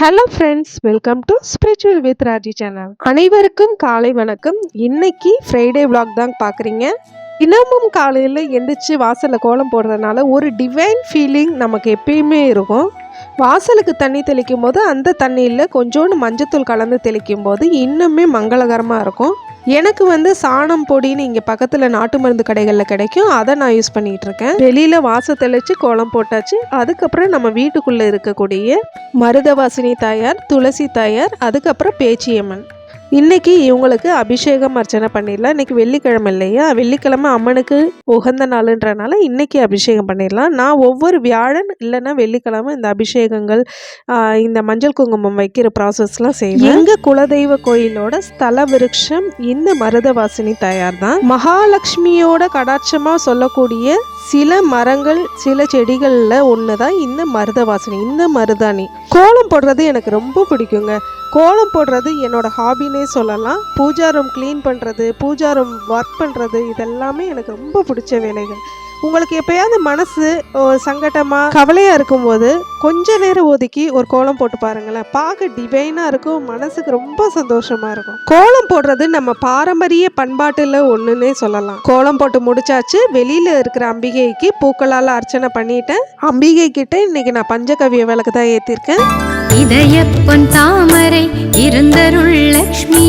Hello friends welcome to spiritual with Raji channel அனைவருக்கும் காலை வணக்கம். இன்னைக்கு ஃப்ரைடே விளாக் தான் பார்க்குறீங்க. தினமும் காலையில் எந்திரிச்சு வாசலில் கோலம் போடுறதுனால ஒரு டிவைன் ஃபீலிங் நமக்கு எப்பயுமே இருக்கும். வாசலுக்கு தண்ணி தெளிக்கும் போது அந்த தண்ணியில் கொஞ்சோண்டு மஞ்சத்தூள் கலந்து தெளிக்கும் போது இன்னுமே மங்களகரமாக இருக்கும். எனக்கு வந்து சாணம் பொடின்னு இங்கே பக்கத்தில் நாட்டு மருந்து கடைகளில் கிடைக்கும். அதை நான் யூஸ் பண்ணிகிட்ருக்கேன் வெளியில் வாச தெளித்து கோலம் போட்டாச்சு. அதுக்கப்புறம் நம்ம வீட்டுக்குள்ளே இருக்கக்கூடிய மருதவாசினி தாயார் துளசி தாயார் அதுக்கப்புறம் பேச்சியம்மன். இன்னைக்கு இவங்களுக்கு அபிஷேகம் அர்ச்சனை பண்ணிடலாம். இன்னைக்கு வெள்ளிக்கிழமை இல்லையா? வெள்ளிக்கிழமை அம்மனுக்கு உகந்த நாளுன்றனால இன்னைக்கு அபிஷேகம் பண்ணிடலாம். நான் ஒவ்வொரு வியாழன் இல்லைன்னா வெள்ளிக்கிழமை இந்த அபிஷேகங்கள் இந்த மஞ்சள் குங்குமம் வைக்கிற ப்ராசஸ்லாம் செய்வேன். எங்க குலதெய்வ கோயிலோட ஸ்தல விருட்சம் இந்த மருதவாசினி தாயார் தான் மகாலட்சுமியோட கடாட்சமா சொல்லக்கூடிய சில மரங்கள் சில செடிகளில் ஒன்று தான் இந்த மருதவாசினி இந்த மருதாணி. கோலம் போடுறது எனக்கு ரொம்ப பிடிக்குங்க. கோலம் போடுறது என்னோட ஹாபினே சொல்லலாம். பூஜா ரூம் க்ளீன் பண்ணுறது பூஜா ரூம் ஒர்க் பண்ணுறது இதெல்லாமே எனக்கு ரொம்ப பிடிச்ச வேலைகள். உங்களுக்கு எப்பயாவது மனசு சங்கடமாக கவலையாக இருக்கும்போது கொஞ்ச நேரம் ஒதுக்கி ஒரு கோலம் போட்டு பாருங்களேன். பார்க்க டிவைனாக இருக்கும் மனசுக்கு ரொம்ப சந்தோஷமாக இருக்கும். கோலம் போடுறது நம்ம பாரம்பரிய பண்பாட்டில் ஒன்றுன்னே சொல்லலாம். கோலம் போட்டு முடிச்சாச்சு வெளியில் இருக்கிற அம்பிகைக்கு பூக்களால் அர்ச்சனை பண்ணிட்டேன். அம்பிகை கிட்ட இன்னைக்கு நான் பஞ்சகவிய விளக்கு தான் ஏற்றிருக்கேன் இதயப்பன் தாமரை இருந்தருள் லக்ஷ்மி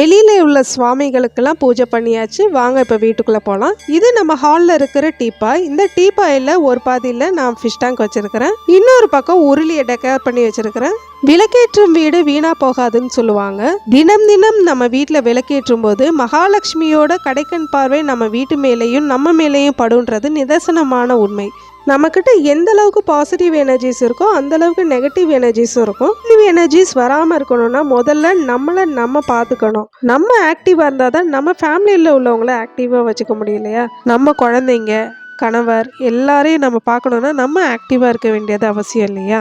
வெளியில் உள்ள சுவாமிகளுக்கெல்லாம் பூஜை பண்ணியாச்சு. வாங்க இப்போ வீட்டுக்குள்ளே போகலாம் இது நம்ம ஹாலில் இருக்கிற டீப்பாய். இந்த டீப்பாயில் ஒரு பாதியில் நான் ஃபிஷ் டேங்க் வச்சுருக்கிறேன். இன்னொரு பக்கம் உருளியை டெக்கர் பண்ணி வச்சுருக்கிறேன். விளக்கேற்றும் வீடு வீணா போகாதுன்னு சொல்லுவாங்க. தினம் தினம் நம்ம வீட்டில் விளக்கேற்றும் போது மகாலட்சுமியோட கடைக்கண் பார்வை நம்ம வீட்டு மேலேயும் நம்ம மேலேயும் படுன்றது நிதர்சனமான உண்மை. நம்மக்கிட்ட எந்த அளவுக்கு பாசிட்டிவ் எனர்ஜிஸ் இருக்கோ அந்த அளவுக்கு நெகட்டிவ் எனர்ஜிஸும் இருக்கும். நெகட்டிவ் எனர்ஜிஸ் வராமல் இருக்கணும்னா முதல்ல நம்மளை நம்ம பார்த்துக்கணும் நம்ம ஆக்டிவாக இருந்தால் தான் நம்ம ஃபேமிலியில் உள்ளவங்கள ஆக்டிவாக வச்சுக்க முடியும் இல்லையா? நம்ம குழந்தைங்க கணவர் எல்லாரையும் நம்ம பார்க்கணுன்னா நம்ம ஆக்டிவாக இருக்க வேண்டியது அவசியம் இல்லையா?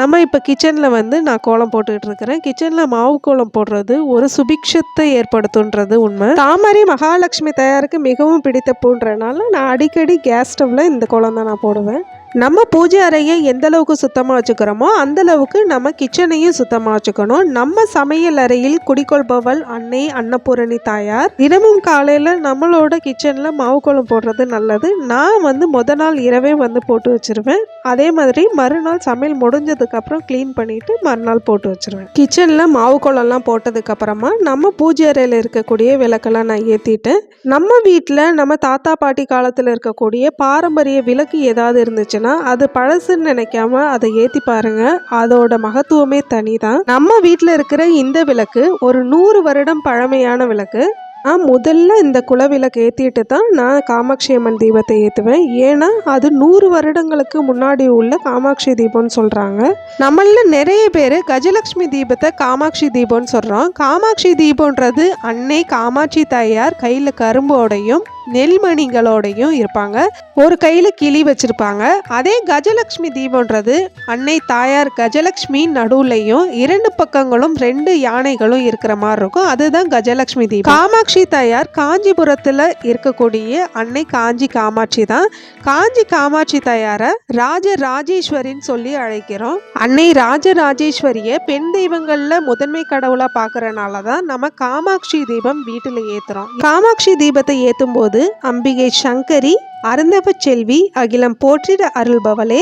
நம்ம இப்போ கிச்சனில் வந்து நான் கோலம் போட்டுக்கிட்டு இருக்கிறேன். கிச்சனில் மாவு கோலம் போடுறது ஒரு சுபிக்ஷத்தை ஏற்படுத்துன்றது உண்மை. தாமரை மகாலட்சுமி தயாருக்கு மிகவும் பிடித்த பூன்றனால நான் அடிக்கடி கேஸ் ஸ்டவ்வில் இந்த கோலம் தான் நான் போடுவேன். நம்ம பூஜை அறையை எந்த அளவுக்கு சுத்தமாக வச்சுக்கிறோமோ அந்தளவுக்கு நம்ம கிச்சனையும் சுத்தமாக வச்சுக்கணும். நம்ம சமையல் அறையில் குடிக்கொள்பவள் அன்னை அன்னபூரணி தாயார். தினமும் காலையில் நம்மளோட கிச்சனில் மாவு கோலம் போடுறது நல்லது. நான் வந்து முத நாள் இரவே வந்து போட்டு வச்சிருவேன். அதே மாதிரி மறுநாள் சமையல் முடிஞ்சதுக்கப்புறம் க்ளீன் பண்ணிட்டு மறுநாள் போட்டு வச்சிருவேன். கிச்சனில் மாவு கோலம்லாம் போட்டதுக்கப்புறமா நம்ம பூஜை அறையில் இருக்கக்கூடிய விளக்கெல்லாம் நான் ஏற்றிட்டேன் நம்ம வீட்டில் நம்ம தாத்தா பாட்டி காலத்தில் இருக்கக்கூடிய பாரம்பரிய விளக்கு ஏதாவது இருந்துச்சுன்னா அது பழசுன்னு நினைக்காம அதை ஏற்றி பாருங்க. அதோட மகத்துவமே தனி தான் நம்ம வீட்டில் இருக்கிற இந்த விளக்கு ஒரு நூறு வருடம் பழமையான விளக்கு. நான் முதல்ல இந்த குலவிளக்கு ஏற்றிட்டு தான் நான் காமாட்சி அம்மன் தீபத்தை ஏற்றுவேன் ஏன்னா அது நூறு வருடங்களுக்கு முன்னாடி உள்ள காமாட்சி தீபம்னு சொல்கிறாங்க நம்மள நிறைய பேர் கஜலட்சுமி தீபத்தை காமாட்சி தீபம்னு சொல்கிறோம் காமாட்சி தீபம்ன்றது அன்னை காமாட்சி தாயார் கையில் கரும்போடையும் நெல்மணிகளோடையும் இருப்பாங்க. ஒரு கையில் கிளி வச்சிருப்பாங்க. அதே கஜலட்சுமி தீபம்ன்றது அன்னை தாயார் கஜலட்சுமி நடுவுலையும் இரண்டு பக்கங்களும் ரெண்டு யானைகளும் இருக்கிற மாதிரி இருக்கும். அதுதான் கஜலட்சுமி தீபம். காமாட்சி தாயார் காஞ்சிபுரத்தில் இருக்கக்கூடிய அன்னை காஞ்சி காமாட்சி தான். காஞ்சி காமாட்சி தாயாரை ராஜ ராஜேஸ்வரின்னு சொல்லி அழைக்கிறோம். அன்னை ராஜ ராஜேஸ்வரிய பெண் தெய்வங்களில் முதன்மை கடவுளாக பார்க்கறனால தான் நம்ம காமாட்சி தீபம் வீட்டில் ஏற்றுறோம் காமாட்சி தீபத்தை ஏற்றும் போது அம்பிகை சங்கரி அருந்தவ செல்வி அகிலம் போற்றிட அருள்பவளே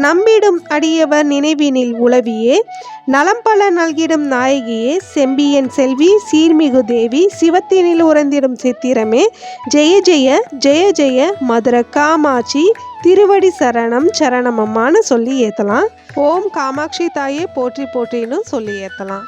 நம்பிடும் அடியவர் நினைவினில் உளவியே நலம் பல நல்கிடும் நாயகியே செம்பியன் செல்வி சீர்மிகு தேவி சிவத்தினில் உறந்திடும் சித்திரமே ஜெய ஜெய ஜெய ஜெய மதுர காமாட்சி திருவடி சரணம் சரணமம்மான்னு சொல்லி ஏற்றலாம் ஓம் காமாட்சி தாயே போற்றி போற்றின்னு சொல்லி ஏற்றலாம்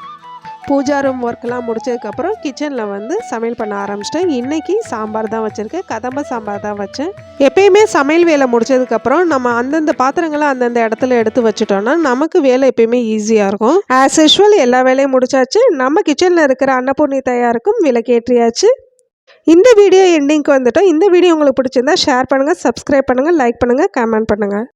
பூஜா ரூம் ஒர்க்கெலாம் முடிச்சதுக்கப்புறம் கிச்சனில் வந்து சமையல் பண்ண ஆரம்பிச்சிட்டேன். இன்றைக்கி சாம்பார் தான் வச்சுருக்கேன். கதம்ப சாம்பார் தான் வச்சேன். எப்பயுமே சமையல் வேலை முடிச்சதுக்கப்புறம் நம்ம அந்தந்த பாத்திரங்களை அந்தந்த இடத்துல எடுத்து வச்சுட்டோம்னா நமக்கு வேலை எப்பயுமே ஈஸியாக இருக்கும். ஆஸ் யூஷுவல் எல்லா வேலையும் முடிச்சாச்சு. நம்ம கிச்சனில் இருக்கிற அன்னபூர்ணி தயாருக்கும் விலக்கேற்றியாச்சு இந்த வீடியோ எண்டிங்க்கு வந்துட்டோம். இந்த வீடியோ உங்களுக்கு பிடிச்சிருந்தா ஷேர் பண்ணுங்கள் சப்ஸ்கிரைப் பண்ணுங்கள் லைக் பண்ணுங்கள் கமெண்ட் பண்ணுங்கள்